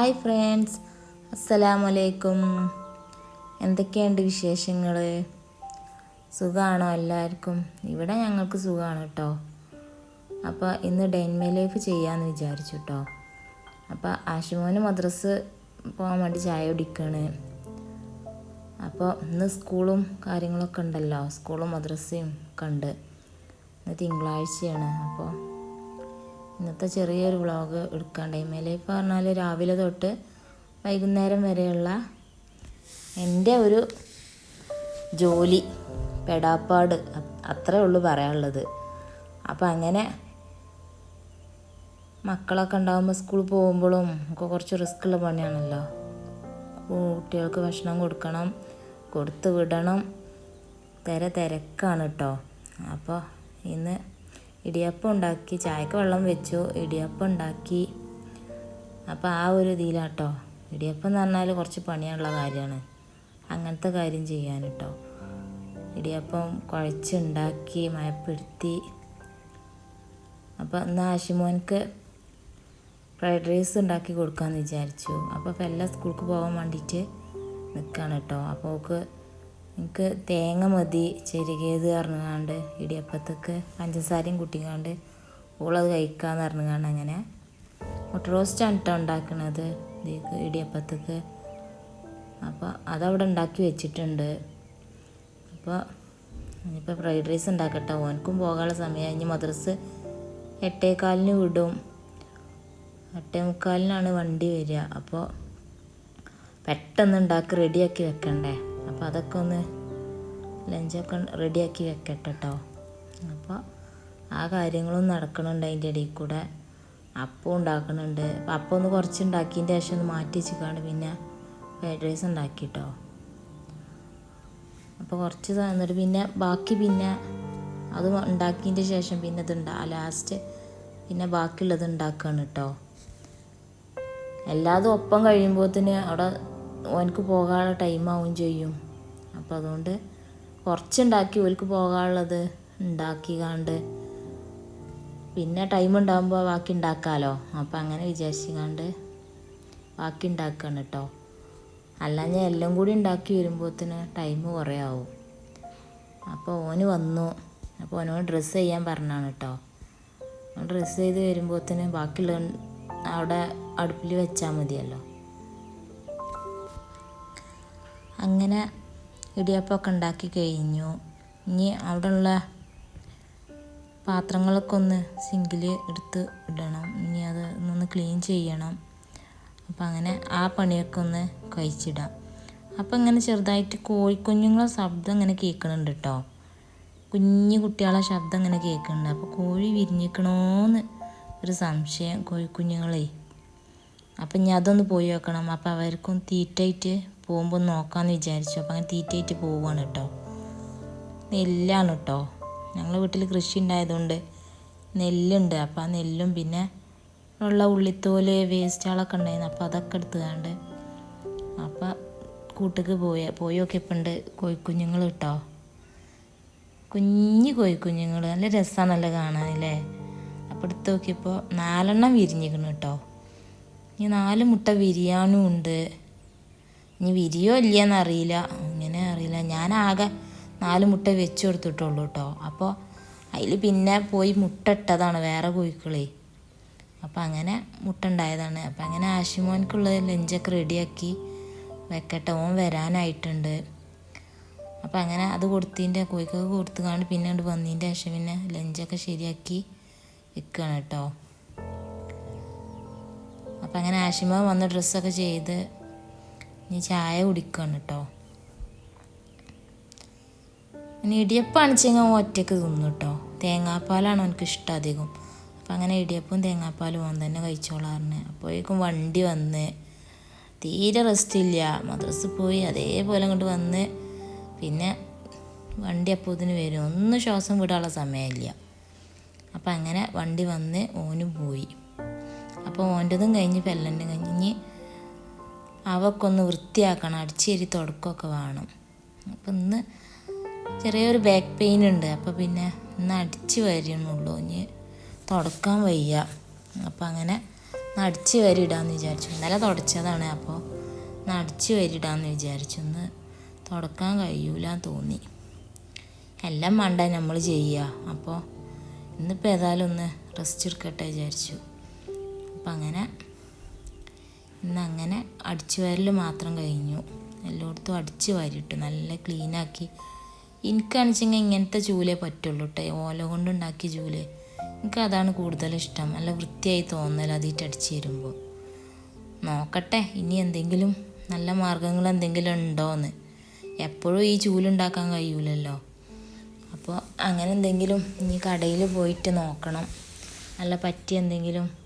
Hi friends. അസ്സലാമു അലൈക്കും എന്തൊക്കെയുണ്ട് വിശേഷങ്ങൾ സുഖമാണോ എല്ലാവർക്കും? ഇവിടെ ഞങ്ങൾക്ക് സുഖമാണ് കേട്ടോ അപ്പോൾ ഇന്ന് ഡെൻമേ ലൈഫ് ചെയ്യാമെന്ന് വിചാരിച്ചു കേട്ടോ അപ്പോൾ ആശുമോന് മദ്രസ് പോകാൻ വേണ്ടി ചായ കുടിക്കാണ്. അപ്പോൾ ഇന്ന് സ്കൂളും കാര്യങ്ങളൊക്കെ ഉണ്ടല്ലോ. സ്കൂളും മദ്രസയും ഒക്കെ ഉണ്ട്. ഇന്ന് തിങ്കളാഴ്ചയാണ്. അപ്പോൾ ഇന്നത്തെ ചെറിയൊരു വ്ളോഗ് എടുക്കാൻ ടൈം ലൈഫ് പറഞ്ഞാൽ രാവിലെ തൊട്ട് വൈകുന്നേരം വരെയുള്ള എന്റെ ഒരു ജോലി പെടാപ്പാട് അത്രേ ഉള്ളൂ പറയാനുള്ളത്. അപ്പം അങ്ങനെ മക്കളൊക്കെ ഉണ്ടാകുമ്പോൾ സ്കൂളിൽ പോകുമ്പോഴും ഒക്കെ കുറച്ച് റിസ്ക് ഉള്ള പണിയാണല്ലോ. കുട്ടികൾക്ക് ഭക്ഷണം കൊടുക്കണം കൊടുത്ത് വിടണം. തിര തിരക്കാണ് കേട്ടോ അപ്പോൾ ഇന്ന് ഇടിയപ്പം ഉണ്ടാക്കി ചായക്ക് വെള്ളം വെച്ചു ഇടിയപ്പം ഉണ്ടാക്കി അപ്പോൾ ആ ഒരു ഇതിലാട്ടോ. ഇടിയപ്പം എന്ന് പറഞ്ഞാൽ കുറച്ച് പണിയുള്ള കാര്യമാണ് അങ്ങനത്തെ കാര്യം ചെയ്യാൻ കേട്ടോ ഇടിയപ്പം കുഴച്ചുണ്ടാക്കി മയപ്പെടുത്തി. അപ്പോൾ എന്നാൽ ആഷിമോൻക്ക് ഫ്രൈഡ് റൈസ് ഉണ്ടാക്കി കൊടുക്കാമെന്ന് വിചാരിച്ചു. അപ്പോൾ എല്ലാം സ്കൂൾക്ക് പോകാൻ വേണ്ടിയിട്ട് നിൽക്കുകയാണ് കേട്ടോ അപ്പോൾ ഓക്ക് എനിക്ക് തേങ്ങ മതി ചെരുകിയത് പറഞ്ഞുകൊണ്ട് ഇടിയപ്പത്തേക്ക് പഞ്ചസാരയും കുട്ടിക്കാണ്ട് ഓളത് കഴിക്കാന്ന് പറഞ്ഞുകൊണ്ട് അങ്ങനെ മുട്ട റോസ്റ്റാണ് കേട്ടോ ഉണ്ടാക്കണത്. ഇതിക്ക് ഇടിയപ്പത്തേക്ക്. അപ്പോൾ അതവിടെ ഉണ്ടാക്കി വെച്ചിട്ടുണ്ട്. അപ്പോൾ ഇനിയിപ്പോൾ ഫ്രൈഡ് റൈസ് ഉണ്ടാക്കട്ടെ. ഓനക്കും പോകാനുള്ള സമയം ഇനി മദ്രസ് എട്ടേകാലിന് വിടും. എട്ടേ മുക്കാലിനാണ് വണ്ടി വരിക. അപ്പോൾ പെട്ടെന്ന് ഉണ്ടാക്കി റെഡിയാക്കി വെക്കണ്ടേ? അപ്പോൾ അതൊക്കെ ഒന്ന് ലഞ്ചൊക്കെ റെഡിയാക്കി വെക്കട്ടെ കേട്ടോ അപ്പോൾ ആ കാര്യങ്ങളും നടക്കണുണ്ട് അതിന്റെ ഇടയിൽ കൂടെ. അപ്പം ഉണ്ടാക്കണുണ്ട്. അപ്പം അപ്പം ഒന്ന് കുറച്ച് ഉണ്ടാക്കിയതിന്റെ ശേഷം ഒന്ന് മാറ്റി വെച്ചിക്കാണ്ട് പിന്നെ ഫ്രൈഡ് റൈസ് ഉണ്ടാക്കി കേട്ടോ അപ്പോൾ കുറച്ച് തന്നിട്ട് പിന്നെ ബാക്കി പിന്നെ അത് ഉണ്ടാക്കിയതിന്റെ ശേഷം പിന്നെ ഇതുണ്ടാ ലാസ്റ്റ് പിന്നെ ബാക്കിയുള്ളത് ഉണ്ടാക്കുകയാണ് കേട്ടോ എല്ലാതും ഒപ്പം കഴിയുമ്പോൾ തന്നെ അവിടെ ഓനക്ക് പോകാനുള്ള ടൈം ആവും ചെയ്യും. അപ്പോൾ അതുകൊണ്ട് കുറച്ചുണ്ടാക്കി ഓൽക്ക് പോകാനുള്ളത് ഉണ്ടാക്കി കാണ്ട് പിന്നെ ടൈം ഉണ്ടാകുമ്പോൾ ബാക്കി ഉണ്ടാക്കാമല്ലോ അപ്പം അങ്ങനെ വിചാരിച്ചിക്കാണ്ട് ബാക്കി ഉണ്ടാക്കുകയാണ് കേട്ടോ ഞാൻ എല്ലാം കൂടി ഉണ്ടാക്കി വരുമ്പോഴത്തേന് ടൈം കുറേ ആവും. അപ്പോൾ ഓന് വന്നു. അപ്പോൾ ഓനോട് ഡ്രസ്സ് ചെയ്യാൻ പറഞ്ഞാണ് കേട്ടോ ഡ്രസ്സ് ചെയ്ത് വരുമ്പോഴത്തേന് ബാക്കിയുള്ള അവിടെ അടുപ്പിൽ വെച്ചാൽ മതിയല്ലോ. അങ്ങനെ ഇടിയപ്പമൊക്കെ ഉണ്ടാക്കി കഴിഞ്ഞു. ഇനി അവിടെയുള്ള പാത്രങ്ങളൊക്കെ ഒന്ന് സിങ്കിൽ എടുത്ത് ഇടണം. ഇനി അത് ഒന്ന് ക്ലീൻ ചെയ്യണം. അപ്പം അങ്ങനെ ആ പണിയൊക്കെ ഒന്ന് കഴിച്ചിടാം. അപ്പം ഇങ്ങനെ ചെറുതായിട്ട് കോഴിക്കുഞ്ഞുങ്ങളെ ശബ്ദം ഇങ്ങനെ കേൾക്കുന്നുണ്ട് കേട്ടോ കുഞ്ഞു കുട്ടികളെ ശബ്ദം ഇങ്ങനെ കേൾക്കുന്നുണ്ട് അപ്പോൾ കോഴി വിരിഞ്ഞിക്കണോന്ന് ഒരു സംശയം കോഴിക്കുഞ്ഞുങ്ങളെ. അപ്പം ഞാൻ അതൊന്ന് പോയി വെക്കണം അപ്പം അവർക്കും തീറ്റയായിട്ട് പോകുമ്പോൾ നോക്കാമെന്ന് വിചാരിച്ചു. അപ്പം അങ്ങനെ തീറ്റയായിട്ട് പോവുകയാണ് കേട്ടോ നെല്ലാണ് കേട്ടോ ഞങ്ങൾ വീട്ടിൽ കൃഷി ഉണ്ടായതുകൊണ്ട് നെല്ലുണ്ട്. അപ്പം ആ നെല്ലും പിന്നെ ഉള്ള ഉള്ളിത്തോൽ വേസ്റ്റുകളൊക്കെ ഉണ്ടായിരുന്നു അപ്പോൾ അതൊക്കെ എടുത്തുകൊണ്ട് അപ്പം കൂട്ടുക്ക് പോയ പോയൊക്കെ ഇപ്പം ഉണ്ട് കോഴിക്കുഞ്ഞുങ്ങൾ കേട്ടോ കുഞ്ഞു കോഴിക്കുഞ്ഞുങ്ങൾ നല്ല രസമാണല്ലോ കാണാനല്ലേ? അപ്പോൾ എടുത്ത് നോക്കിയപ്പോൾ നാലെണ്ണം വിരിഞ്ഞിരിക്കണം കേട്ടോ ഇനി നാല് മുട്ട വിരിയാനും ഉണ്ട്. ഇനി വിരിയോ ഇല്ലയെന്ന് അറിയില്ല. ഇങ്ങനെ അറിയില്ല. ഞാൻ ആകെ നാല് മുട്ട വെച്ച് കൊടുത്തിട്ടുള്ളൂ കേട്ടോ അപ്പോൾ അതിൽ പിന്നെ പോയി മുട്ട ഇട്ടതാണ് വേറെ കോഴിക്കളേ. അപ്പോൾ അങ്ങനെ മുട്ട ഉണ്ടായതാണ് അപ്പം അങ്ങനെ ആശുമോൻക്കുള്ള ലഞ്ചൊക്കെ റെഡിയാക്കി വെക്കട്ടെ. ഓൻ വരാനായിട്ടുണ്ട്. അപ്പോൾ അങ്ങനെ അത് കൊടുത്തതിന്റെ കോഴിക്കൊക്കെ കൊടുത്തു കാണി പിന്നെ അങ്ങോട്ട് വന്നതിന്റെ ശേഷം പിന്നെ ലഞ്ചൊക്കെ ശരിയാക്കി വെക്കുകയാണ് കേട്ടോ അപ്പം അങ്ങനെ ആഷിമ വന്ന് ഡ്രസ്സൊക്കെ ചെയ്ത് ഇനി ചായ കുടിക്കുകയാണ് കേട്ടോ ഇനി ഇടിയപ്പാണ് ചെങ്ങ ഒറ്റയ്ക്ക് തിന്നു കേട്ടോ തേങ്ങാപ്പാലാണ് എനിക്ക് ഇഷ്ടം അധികം. അപ്പം അങ്ങനെ ഇടിയപ്പും തേങ്ങാപ്പാലും ഓൻ തന്നെ കഴിച്ചോളാറിന് അപ്പോഴേക്കും വണ്ടി വന്ന്. തീരെ റെസ്റ്റ് ഇല്ല. മദ്രസ് പോയി അതേപോലെ അങ്ങോട്ട് വന്ന്. പിന്നെ വണ്ടി അപ്പോൾ ഇതിന് വരും. ഒന്നും ശ്വാസം വിടാനുള്ള സമയമില്ല. അപ്പം അങ്ങനെ വണ്ടി വന്ന് ഓനും പോയി. അപ്പോൾ ഓന്റെതും കഴിഞ്ഞ് പെല്ലന്റെ കഴിഞ്ഞ് അവക്കൊന്ന് വൃത്തിയാക്കണം അടിച്ചേരി തുടക്കമൊക്കെ വേണം. അപ്പം ഇന്ന് ചെറിയൊരു ബാക്ക് പെയിൻ ഉണ്ട്. അപ്പോൾ പിന്നെ ഇന്ന് അടിച്ച് വരണുള്ളൂ. ഇനി തുടക്കാൻ വയ്യ. അപ്പം അങ്ങനെ അടിച്ച് വരിടാന്ന് വിചാരിച്ചു. ഇന്നലെ തുടച്ചതാണ്. അപ്പോൾ അടിച്ച് വരിടാന്ന് വിചാരിച്ചു. ഒന്ന് തുടക്കാൻ കഴിയൂല തോന്നി. എല്ലാം വേണ്ട നമ്മൾ ചെയ്യുക അപ്പോൾ ഇന്നിപ്പോൾ ഏതായാലും ഒന്ന് റെസ്റ്റ് എടുക്കട്ടെ വിചാരിച്ചു. അപ്പം അങ്ങനെ ഇന്ന് അങ്ങനെ അടിച്ചു വരൽ മാത്രം കഴിഞ്ഞു. എല്ലായിടത്തും അടിച്ചു വാരിട്ടു നല്ല ക്ലീനാക്കി. എനിക്കാണെച്ചെങ്കിൽ ഇങ്ങനത്തെ ജൂലേ പറ്റുള്ളൂ കേട്ടോ ഓല കൊണ്ടുണ്ടാക്കിയ ജൂലേ. എനിക്ക് അതാണ് കൂടുതൽ ഇഷ്ടം. നല്ല വൃത്തിയായി തോന്നൽ അതിട്ട് അടിച്ച് വരുമ്പോൾ നോക്കട്ടെ. ഇനി എന്തെങ്കിലും നല്ല മാർഗങ്ങൾ എന്തെങ്കിലും ഉണ്ടോയെന്ന് എപ്പോഴും ഈ ചൂലുണ്ടാക്കാൻ കഴിയൂലല്ലോ. അപ്പോൾ അങ്ങനെ എന്തെങ്കിലും ഇനി കടയിൽ പോയിട്ട് നോക്കണം. നല്ല പറ്റിയ എന്തെങ്കിലും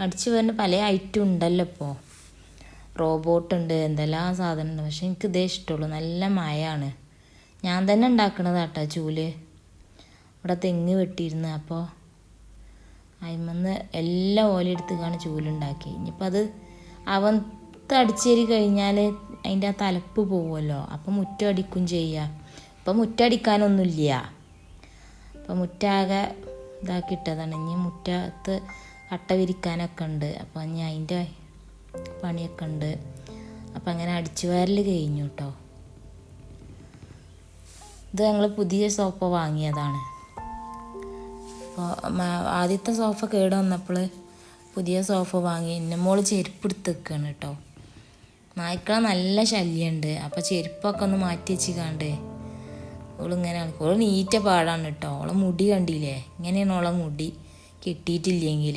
അടിച്ചു വരുന്ന പല ഐറ്റം ഉണ്ടല്ലോ ഇപ്പോൾ റോബോട്ട് ഉണ്ട് എന്തെല്ലാം സാധനം ഉണ്ട് പക്ഷെ എനിക്ക് ഇതേ ഇഷ്ടമുള്ളൂ. നല്ല മഴയാണ് ഞാൻ തന്നെ ഉണ്ടാക്കണത് കേട്ടോ ചൂൽ. ഇവിടെ തെങ്ങ് വെട്ടിയിരുന്നു. അപ്പോൾ അയിമന്ന് എല്ലാം ഓല എടുത്തുകാണ് ചൂലുണ്ടാക്കി. ഇനിയിപ്പോൾ അത് അവൻ തടിച്ചേരി കഴിഞ്ഞാൽ അതിന്റെ ആ തലപ്പ് പോവുമല്ലോ. അപ്പം മുറ്റം അടിക്കും ചെയ്യുക ഇപ്പം മുറ്റം അടിക്കാനൊന്നുമില്ല. അപ്പം മുറ്റാകെ ഇതാക്കിയിട്ടതാണ്. ഇനി മുറ്റത്ത് കട്ട വിരിക്കാനൊക്കെ ഉണ്ട്. അപ്പോൾ ഞാൻ അതിന്റെ പണിയൊക്കെ ഉണ്ട്. അപ്പം അങ്ങനെ അടിച്ചു വാരൽ കഴിഞ്ഞു കേട്ടോ ഇത് ഞങ്ങൾ പുതിയ സോഫ വാങ്ങിയതാണ്. അപ്പോൾ ആദ്യത്തെ സോഫ കേട് വന്നപ്പോൾ പുതിയ സോഫ വാങ്ങി എന്നെ മോൾ ചെരുപ്പ് എടുത്ത് വെക്കുകയാണ് കേട്ടോ നായ്ക്കളെ നല്ല ശല്യമുണ്ട് അപ്പോൾ ചെരുപ്പൊക്കെ ഒന്ന് മാറ്റി വെച്ചിക്കാണ്ട് ഓളിങ്ങനെ ഓൾ നീറ്റ പാടാണ് കേട്ടോ ഓളെ മുടി കണ്ടില്ലേ? ഇങ്ങനെയാണ് ഓളെ മുടി. കെട്ടിയിട്ടില്ലെങ്കിൽ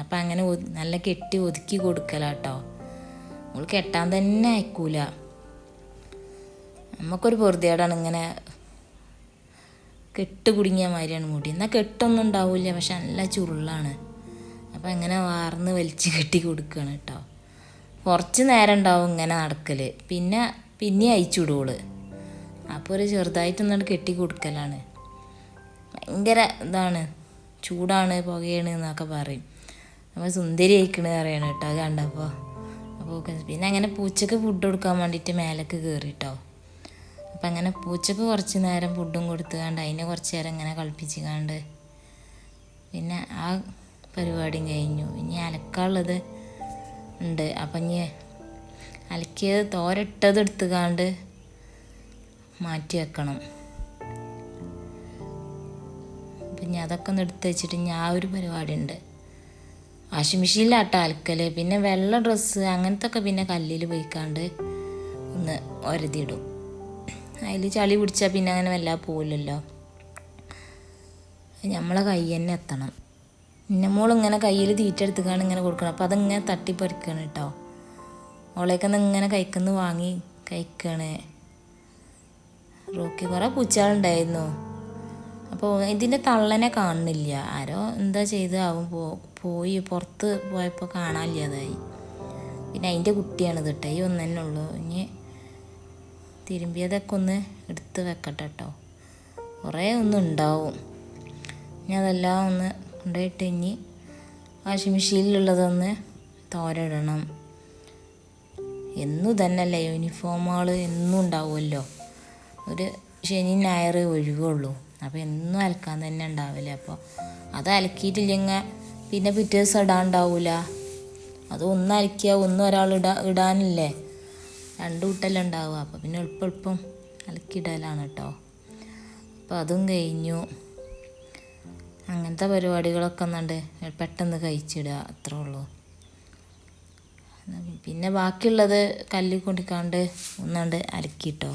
അപ്പം അങ്ങനെ നല്ല കെട്ടി ഒതുക്കി കൊടുക്കലാട്ടോ. നമ്മൾ കെട്ടാൻ തന്നെ അയക്കൂല. നമുക്കൊരു പൊറുതിയാടാണ് ഇങ്ങനെ കെട്ട് കുടുങ്ങിയ മാതിരിയാണ് മുടി. എന്നാൽ കെട്ടൊന്നും ഉണ്ടാവില്ല പക്ഷെ നല്ല ചുരുളാണ്. അപ്പം ഇങ്ങനെ വാർന്ന് വലിച്ച് കെട്ടി കൊടുക്കുകയാണ് കേട്ടോ. കുറച്ച് നേരം ഉണ്ടാവും ഇങ്ങനെ നടക്കൽ പിന്നെ പിന്നെ അയച്ചുവിടുവോൾ അപ്പോൾ ഒരു ചെറുതായിട്ടൊന്നും കെട്ടി കൊടുക്കലാണ്. ഭയങ്കര ഇതാണ്. ചൂടാണ് പുകയാണ് എന്നൊക്കെ പറയും. അപ്പോൾ സുന്ദരി അയക്കണ പറയണം കേട്ടോ അത് കണ്ടപ്പോൾ അപ്പോൾ പിന്നെ അങ്ങനെ പൂച്ചക്ക് ഫുഡ് കൊടുക്കാൻ വേണ്ടിയിട്ട് മേലേക്ക് കയറിട്ടോ അപ്പം അങ്ങനെ പൂച്ചക്ക് കുറച്ച് നേരം ഫുഡും കൊടുത്തുകൊണ്ട് അതിനെ കുറച്ച് നേരം ഇങ്ങനെ കളിപ്പിച്ചുകൊണ്ട് പിന്നെ ആ പരിപാടിയും കഴിഞ്ഞു. ഇനി അലക്കാനുള്ളത് ഉണ്ട്. അപ്പം ഇനി അലക്കിയത് തോരട്ടത് എടുത്തുകൊണ്ട് മാറ്റി വെക്കണം. അപ്പം ഇനി അതൊക്കെ ഒന്ന് എടുത്ത് വെച്ചിട്ട് ഇനി ആ ഒരു പരിപാടി ഉണ്ട്. വാഷിംഗ് മെഷീനിലാട്ട അലക്കൽ പിന്നെ വെള്ള ഡ്രസ്സ് അങ്ങനത്തെ ഒക്കെ പിന്നെ കല്ലിൽ പോയിക്കാണ്ട് ഒന്ന് ഒരതിയിടും. അതിൽ ചളി പിടിച്ചാൽ പിന്നെ അങ്ങനെ വല്ലാതെ പോകില്ലല്ലോ നമ്മളെ കൈ തന്നെ എത്തണം. പിന്നെ മോളിങ്ങനെ കയ്യിൽ തീറ്റ എടുത്തുകാണ് ഇങ്ങനെ കൊടുക്കണം. അപ്പോൾ അതിങ്ങനെ തട്ടിപ്പറിക്കണം കേട്ടോ ഓളേക്കൊന്ന് ഇങ്ങനെ കൈക്കുന്ന് വാങ്ങി കഴിക്കണേ. റോക്കി കുറേ പൂച്ചകളുണ്ടായിരുന്നു. അപ്പോൾ ഇതിന്റെ തള്ളനെ കാണുന്നില്ല. ആരോ എന്താ ചെയ്ത് ആവും പോയി പുറത്ത് പോയപ്പോൾ കാണാനില്ലാതായി പിന്നെ അതിന്റെ കുട്ടിയാണ് കേട്ടോ. ഈ ഒന്ന് തന്നെ ഉള്ളൂ. ഇനി തിരുമ്പിയതൊക്കെ ഒന്ന് എടുത്ത് വെക്കട്ടെ കേട്ടോ. കുറേ ഒന്നും ഉണ്ടാവും. ഇനി അതെല്ലാം ഒന്ന് കൊണ്ടുപോയിട്ട് ഇനി വാഷിംഗ് മെഷീനിലുള്ളതൊന്ന് തോരയിടണം. എന്നും തന്നെയല്ലേ യൂണിഫോമുകൾ എന്നും ഉണ്ടാവുമല്ലോ. ഒരു ശനി ഞായർ ഒഴിവുള്ളൂ. അപ്പോൾ എന്നും അലക്കാൻ തന്നെ ഉണ്ടാവില്ല. അപ്പോൾ അത് അലക്കിയിട്ടില്ലെങ്കിൽ പിന്നെ പിറ്റേ ദിവസം ഇടാണ്ടാവില്ല അത് ഒന്ന് ഒന്നും ഒരാൾ ഇടാ ഇടാനില്ലേ? രണ്ട് കൂട്ടല്ലേ ഉണ്ടാവുക. അപ്പോൾ പിന്നെ എളുപ്പം എളുപ്പം അലക്കിയിടലാണ് കേട്ടോ അപ്പോൾ അതും കഴിഞ്ഞു. അങ്ങനത്തെ പരിപാടികളൊക്കെ ഒന്നുണ്ട്. പെട്ടെന്ന് കഴിച്ചിടുക അത്രേ ഉള്ളൂ. പിന്നെ ബാക്കിയുള്ളത് കല്ലിൽ കൊണ്ടിക്കാണ്ട് ഒന്നാണ്ട് അലക്കിട്ടോ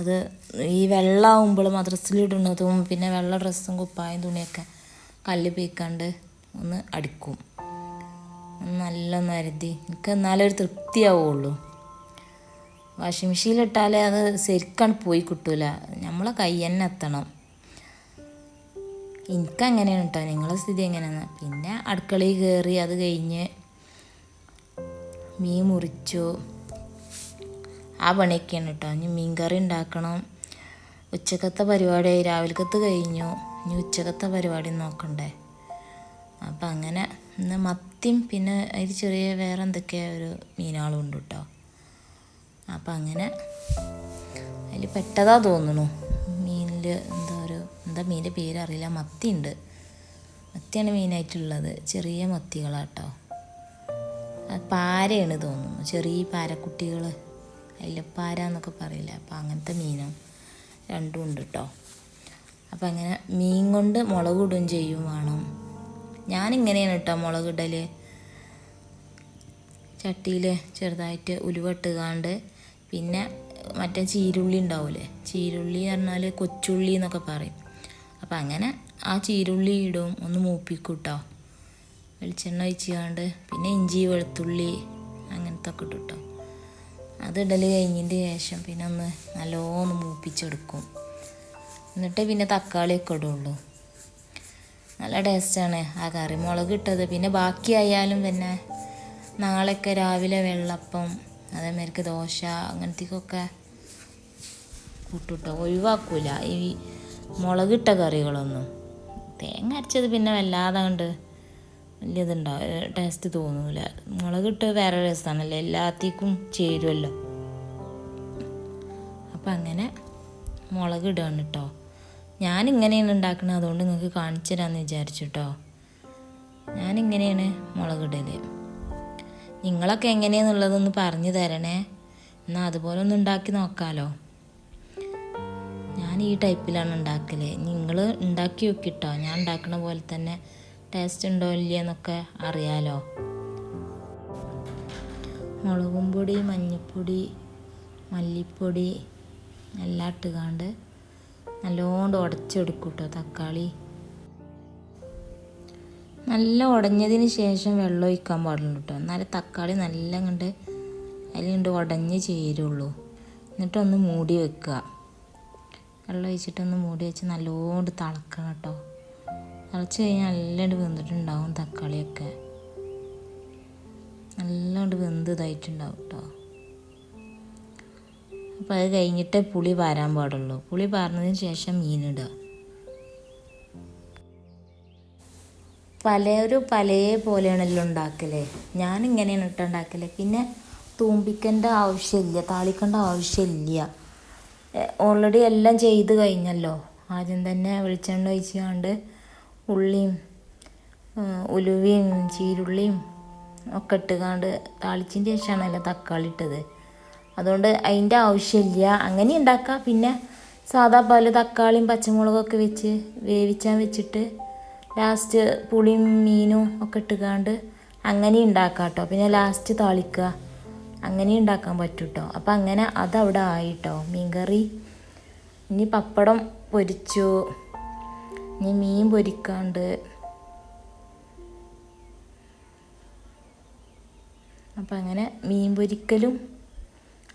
അത് ഈ വെള്ളമാകുമ്പോൾ മദ്രസിലിടുന്നതും പിന്നെ വെള്ള ഡ്രസ്സും കുപ്പായും തുണിയൊക്കെ കല്ല് പീക്കാണ്ട് ഒന്ന് അടിക്കും. നല്ല നരതി. എനിക്ക് എന്നാലേ ഒരു തൃപ്തിയാവുള്ളൂ. വാഷിംഗ് മെഷീനിലിട്ടാലേ അത് ശരിക്കാണ് പോയി കിട്ടൂല. നമ്മളെ കൈ തന്നെ എത്തണം. എനിക്കങ്ങനെയാണ് കേട്ടോ നിങ്ങളെ സ്ഥിതി എങ്ങനെയാണ്? പിന്നെ അടുക്കളയിൽ കയറി അത് കഴിഞ്ഞ് മീൻ മുറിച്ചു. ആ പണിയൊക്കെയാണ് കേട്ടോ ഇനി മീൻകറി ഉണ്ടാക്കണം. ഉച്ചക്കത്തെ പരിപാടി രാവിലക്കത്ത് കഴിഞ്ഞു. ഇനി ഉച്ചക്കത്തെ പരിപാടി നോക്കണ്ടേ? അപ്പം അങ്ങനെ ഇന്ന് മത്തിയും പിന്നെ അതിൽ ചെറിയ വേറെ എന്തൊക്കെയോ ഒരു മീനുകളും ഉണ്ട് കേട്ടോ അപ്പം അങ്ങനെ അതിൽ പെട്ടതാ തോന്നുന്നു മീനിൽ എന്താ ഒരു എന്താ മീനിന്റെ പേര് അറിയില്ല. മത്തി ഉണ്ട്. മത്തിയാണ് മെയിനായിട്ടുള്ളത്. ചെറിയ മത്തികളാട്ടോ പാരയാണ് തോന്നുന്നു. ചെറിയ പാരക്കുട്ടികൾ അയിലപ്പാര എന്നൊക്കെ പറയില്ല? അപ്പം അങ്ങനത്തെ മീനും രണ്ടും ഉണ്ട് കേട്ടോ അപ്പം അങ്ങനെ മീൻ കൊണ്ട് മുളക് ചെയ്യും വേണം. ഞാനിങ്ങനെയാണ് കേട്ടോ മുളക് ഇടൽ ചട്ടിയിൽ ചെറുതായിട്ട് ഉലുവട്ടുകാണ്ട് പിന്നെ മറ്റേ ചീരുള്ളി ഉണ്ടാവില്ലേ ചീരുള്ളി പറഞ്ഞാൽ കൊച്ചുള്ളി എന്നൊക്കെ പറയും. അപ്പം അങ്ങനെ ആ ചീരുള്ളി ഇടും. ഒന്ന് മൂപ്പിക്കും കേട്ടോ വെളിച്ചെണ്ണ ഒഴിച്ചുകാണ്ട് പിന്നെ ഇഞ്ചി വെളുത്തുള്ളി അങ്ങനത്തെ ഒക്കെ ഇട്ടു അത് ഇടൽ കഴിഞ്ഞതിന്റെ ശേഷം പിന്നെ ഒന്ന് നല്ലോണം മൂപ്പിച്ചെടുക്കും. എന്നിട്ട് പിന്നെ തക്കാളിയൊക്കെ ഇടുള്ളൂ. നല്ല ടേസ്റ്റാണ് ആ കറി മുളക് ഇട്ടത്. പിന്നെ ബാക്കിയായാലും പിന്നെ നാളെയൊക്കെ രാവിലെ വെള്ളപ്പം അതേമാതിരിക്ക് ദോശ അങ്ങനത്തേക്കൊക്കെ കൂട്ടുട്ടോ. ഒഴിവാക്കൂല. ഈ മുളകിട്ട കറികളൊന്നും. തേങ്ങ അരച്ചത് പിന്നെ വല്ലാതെ കണ്ട് വലിയതുണ്ടാവും ടേസ്റ്റ് തോന്നൂല. മുളകിട്ട് വേറെ രസമാണല്ലോ എല്ലാത്തേക്കും ചേരുമല്ലോ അപ്പം അങ്ങനെ മുളക് ഇടുകയാണ് കേട്ടോ ഞാനിങ്ങനെയാണ് ഉണ്ടാക്കുന്നത് അതുകൊണ്ട് നിങ്ങൾക്ക് കാണിച്ചു തരാമെന്ന് വിചാരിച്ചു കേട്ടോ ഞാനിങ്ങനെയാണ് മുളകിടൽ നിങ്ങളൊക്കെ എങ്ങനെയാണെന്നുള്ളതൊന്ന് പറഞ്ഞു തരണേ. എന്നാൽ അതുപോലെ ഒന്ന് ഉണ്ടാക്കി നോക്കാമല്ലോ ഞാൻ ഈ ടൈപ്പിലാണ് ഉണ്ടാക്കൽ നിങ്ങൾ ഉണ്ടാക്കി നോക്കിട്ടോ. ഞാൻ ഉണ്ടാക്കുന്ന പോലെ തന്നെ ടേസ്റ്റ് ഉണ്ടോ ഇല്ലയെന്നൊക്കെ അറിയാലോ. മുളകും പൊടി മഞ്ഞൾപ്പൊടി മല്ലിപ്പൊടി എല്ലാം ഇട്ടുകാണ്ട് നല്ലോണം ഉടച്ചെടുക്കും കേട്ടോ തക്കാളി. നല്ല ഉടഞ്ഞതിന് ശേഷം വെള്ളം ഒഴിക്കാൻ പാടുള്ളൂ കേട്ടോ. എന്നാലേ തക്കാളി നല്ല കണ്ട് അതിലുണ്ട് ഉടഞ്ഞ് ചേരുള്ളൂ. എന്നിട്ടൊന്ന് മൂടി വെക്കുക. വെള്ളം ഒഴിച്ചിട്ടൊന്ന് മൂടി വെച്ച് നല്ലോണം തിളക്കണം കേട്ടോ. തിളച്ച് കഴിഞ്ഞാൽ നല്ലോണ്ട് വെന്തിട്ടുണ്ടാവും തക്കാളിയൊക്കെ. നല്ലോണ്ട് വെന്ത് ഇതായിട്ടുണ്ടാവും കേട്ടോ. അപ്പോൾ അത് കഴിഞ്ഞിട്ട് പുളി പാരാൻ പാടുള്ളൂ. പുളി പാർന്നതിന് ശേഷം മീനിടുക. പലരും പല പോലെയാണല്ലോ ഉണ്ടാക്കലേ. ഞാനിങ്ങനെയാണ് ഇട്ട് ഉണ്ടാക്കൽ. പിന്നെ തൂമ്പിക്കേണ്ട ആവശ്യമില്ല താളിക്കേണ്ട ആവശ്യമില്ല. ഓൾറെഡി എല്ലാം ചെയ്ത് കഴിഞ്ഞല്ലോ. ആദ്യം തന്നെ വെളിച്ചെണ്ണ ഒഴിച്ചുകൊണ്ട് ഉള്ളിയും ഉലുവയും ചീരുള്ളിയും ഒക്കെ ഇട്ടുകാണ്ട് താളിച്ചതിന്റെ ശേഷമാണല്ലോ തക്കാളി ഇട്ടത്. അതുകൊണ്ട് അതിന്റെ ആവശ്യമില്ല. അങ്ങനെ ഉണ്ടാക്കാം. പിന്നെ സാധാ പോലെ തക്കാളിയും പച്ചമുളകൊക്കെ വെച്ച് വേവിച്ചാൽ വെച്ചിട്ട് ലാസ്റ്റ് പുളിയും മീനും ഒക്കെ ഇട്ടുകാണ്ട് അങ്ങനെ ഉണ്ടാക്കാം കേട്ടോ പിന്നെ ലാസ്റ്റ് താളിക്കുക. അങ്ങനെ ഉണ്ടാക്കാൻ പറ്റും കേട്ടോ അപ്പം അങ്ങനെ അതവിടെ ആയിട്ടോ. മീൻകറി. ഇനി പപ്പടം പൊരിച്ചു. ഇനി മീൻ പൊരിക്കാണ്ട്. അപ്പം അങ്ങനെ മീൻ പൊരിക്കലും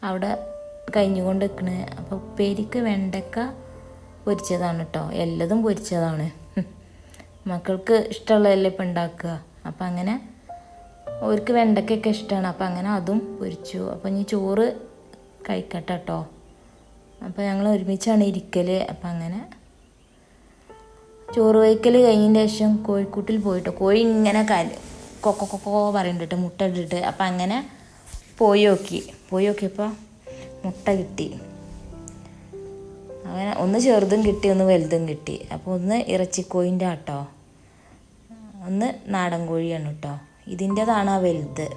അവിടെ കഴിഞ്ഞുകൊണ്ട് നിൽക്കണ് അപ്പോൾ ഉപ്പേരിക്ക് വെണ്ടക്ക പൊരിച്ചതാണ് കേട്ടോ എല്ലതും പൊരിച്ചതാണ്. മക്കൾക്ക് ഇഷ്ടമുള്ളതല്ലേ ഇപ്പം ഉണ്ടാക്കുക. അപ്പം അങ്ങനെ അവർക്ക് വെണ്ടക്കൊക്കെ ഇഷ്ടമാണ് അപ്പം അങ്ങനെ അതും പൊരിച്ചു. അപ്പം ഇനി ചോറ് കഴിക്കട്ടെ കേട്ടോ അപ്പം ഞങ്ങൾ ഒരുമിച്ചാണ് ഇരിക്കൽ അപ്പം അങ്ങനെ ചോറ് വയ്ക്കൽ കഴിഞ്ഞതിന് ശേഷം കോഴിക്കൂട്ടിൽ പോയിട്ടോ കോഴി ഇങ്ങനെ കര കൊക്കോ കൊക്കോ പറയുന്നുണ്ട് മുട്ട ഇട്ടിട്ട്. അപ്പം അങ്ങനെ പോയി നോക്കി പോയി നോക്കിയപ്പോൾ മുട്ട കിട്ടി. അങ്ങനെ ഒന്ന് ചെറുതും കിട്ടി ഒന്ന് വലുതും കിട്ടി. അപ്പോൾ ഒന്ന് ഇറച്ചിക്കോയിന്റെ ആട്ടോ ഒന്ന് നാടൻ കോഴിയാണ് കേട്ടോ ഇതിന്റെതാണ് ആ വലുത്.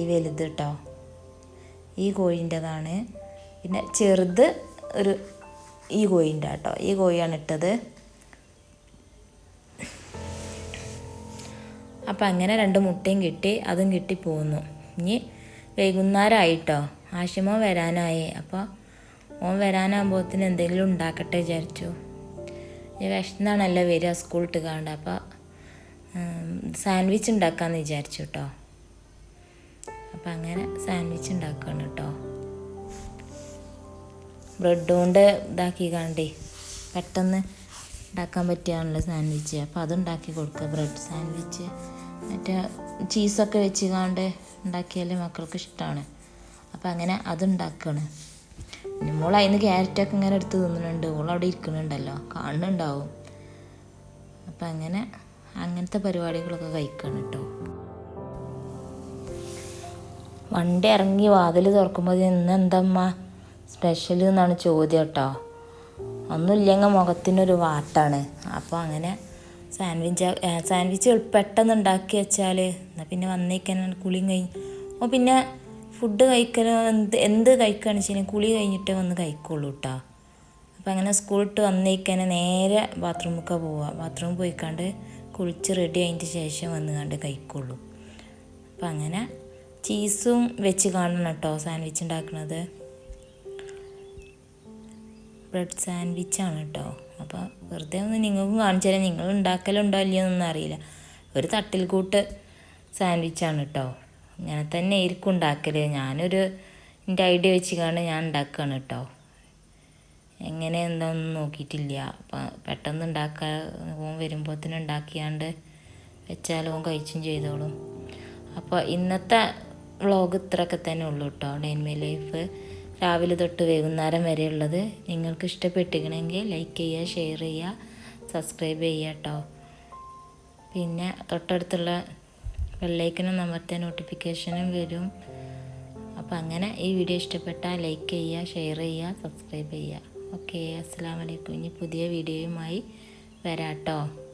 ഈ വലുത് കേട്ടോ ഈ കോഴിന്റെതാണ് പിന്നെ ചെറുത് ഒരു ഈ കോഴിന്റെ കേട്ടോ ഈ കോഴിയാണ് ഇട്ടത്. അപ്പം അങ്ങനെ രണ്ട് മുട്ടയും കിട്ടി അതും കിട്ടി പോന്നു. ഇനി വൈകുന്നേരമായിട്ടോ ആഷിമോ വരാനായി. അപ്പോൾ ഓൻ വരാനാകുമ്പോഴത്തിന് എന്തെങ്കിലും ഉണ്ടാക്കട്ടെ വിചാരിച്ചു. ഞാൻ വിഷന്നാണല്ലോ വരിക സ്കൂളിട്ട് കാണണ്ട അപ്പോൾ സാൻഡ്വിച്ച് ഉണ്ടാക്കാമെന്ന് വിചാരിച്ചു കേട്ടോ അപ്പം അങ്ങനെ സാൻഡ്വിച്ച് ഉണ്ടാക്കുകയാണ് കേട്ടോ ബ്രെഡ് കൊണ്ട് ഇതാക്കി കാണ്ടേ പെട്ടെന്ന് ഉണ്ടാക്കാൻ പറ്റിയാണല്ലോ സാൻഡ്വിച്ച് അപ്പോൾ അതുണ്ടാക്കി കൊടുക്കുക ബ്രെഡ് സാൻഡ്വിച്ച് മറ്റേ ചീസൊക്കെ വെച്ച് കാണ്ട് ഉണ്ടാക്കിയാൽ മക്കൾക്ക് ഇഷ്ടമാണ് അപ്പം അങ്ങനെ അത് ഉണ്ടാക്കുകയാണ് പിന്നെ മോൾ അതിന് ക്യാരറ്റൊക്കെ ഇങ്ങനെ എടുത്ത് തിന്നുന്നുണ്ട്. ഓൾ അവിടെ ഇരിക്കുന്നുണ്ടല്ലോ കാണുന്നുണ്ടാവും. അപ്പം അങ്ങനെ അങ്ങനത്തെ പരിപാടികളൊക്കെ കഴിക്കണം കേട്ടോ വണ്ടി ഇറങ്ങി വാതിൽ തുറക്കുമ്പോൾ ഇന്ന് എന്തമ്മ സ്പെഷ്യൽ എന്നാണ് ചോദ്യം കേട്ടോ ഒന്നുമില്ലെങ്കിൽ മുഖത്തിനൊരു വാട്ടാണ്. അപ്പോൾ അങ്ങനെ സാൻഡ്വിച്ച് സാൻഡ്വിച്ച് പെട്ടെന്ന് ഉണ്ടാക്കി വെച്ചാൽ എന്നാൽ പിന്നെ വന്നേക്കാൻ കുളിയും കഴിഞ്ഞ് ഓ പിന്നെ ഫുഡ് കഴിക്കലോ എന്ത് എന്ത് കഴിക്കുകയാണെന്ന് വെച്ച് കഴിഞ്ഞാൽ കുളി കഴിഞ്ഞിട്ടേ വന്ന് കഴിക്കുള്ളൂ കേട്ടോ അപ്പം അങ്ങനെ സ്കൂളിട്ട് വന്നേക്കാൻ നേരെ ബാത്റൂമൊക്കെ പോവുക ബാത്റൂമിൽ പോയിക്കാണ്ട് കുളിച്ച് റെഡി ആയതിന്റെ ശേഷം വന്ന് കണ്ട് കഴിക്കുള്ളൂ. അപ്പം അങ്ങനെ ചീസും വെച്ച് കാണണം കേട്ടോ സാൻഡ്വിച്ച് ഉണ്ടാക്കുന്നത് ബ്രെഡ് സാൻഡ്വിച്ചാണ് കേട്ടോ. അപ്പോൾ വെറുതെ ഒന്ന് നിങ്ങൾക്കും കാണിച്ചു തരാം. നിങ്ങൾ ഉണ്ടാക്കലുണ്ടോ ഇല്ലയോ എന്നൊന്നും അറിയില്ല. ഒരു തട്ടിൽ കൂട്ട് സാൻഡ്വിച്ചാണ് കേട്ടോ. ഇങ്ങനെ തന്നെ ആയിരിക്കും ഉണ്ടാക്കൽ ഞാനൊരു എന്റെ ഐഡിയ വെച്ച് കാണും ഞാൻ ഉണ്ടാക്കുകയാണ് കേട്ടോ. എങ്ങനെ എന്താണെന്ന് നോക്കിയിട്ടില്ല. അപ്പം പെട്ടെന്ന് ഉണ്ടാക്കാൻ ഓൻ വരുമ്പോഴത്തേനും ഉണ്ടാക്കിയാണ്ട് വെച്ചാൽ ഓൻ കഴിച്ചും ചെയ്തോളും. അപ്പോൾ ഇന്നത്തെ വ്ളോഗ് ഇത്രയൊക്കെ തന്നെ ഉള്ളൂ കേട്ടോ. ഡെയിൻമേ ലൈഫ്. രാവിലെ തൊട്ട് വൈകുന്നേരം വരെയുള്ളത് നിങ്ങൾക്ക് ഇഷ്ടപ്പെട്ടിരിക്കണമെങ്കിൽ ലൈക്ക് ചെയ്യുക ഷെയർ ചെയ്യുക സബ്സ്ക്രൈബ് ചെയ്യുക കേട്ടോ പിന്നെ തൊട്ടടുത്തുള്ള ബെല്ലൈക്കനും അമർത്തിയ നോട്ടിഫിക്കേഷനും വരും. അപ്പോൾ അങ്ങനെ ഈ വീഡിയോ ഇഷ്ടപ്പെട്ടാൽ ലൈക്ക് ചെയ്യുക ഷെയർ ചെയ്യുക സബ്സ്ക്രൈബ് ചെയ്യുക. ഓക്കെ അസ്സാം വലൈക്കും ഇനി പുതിയ വീഡിയോയുമായി വരാം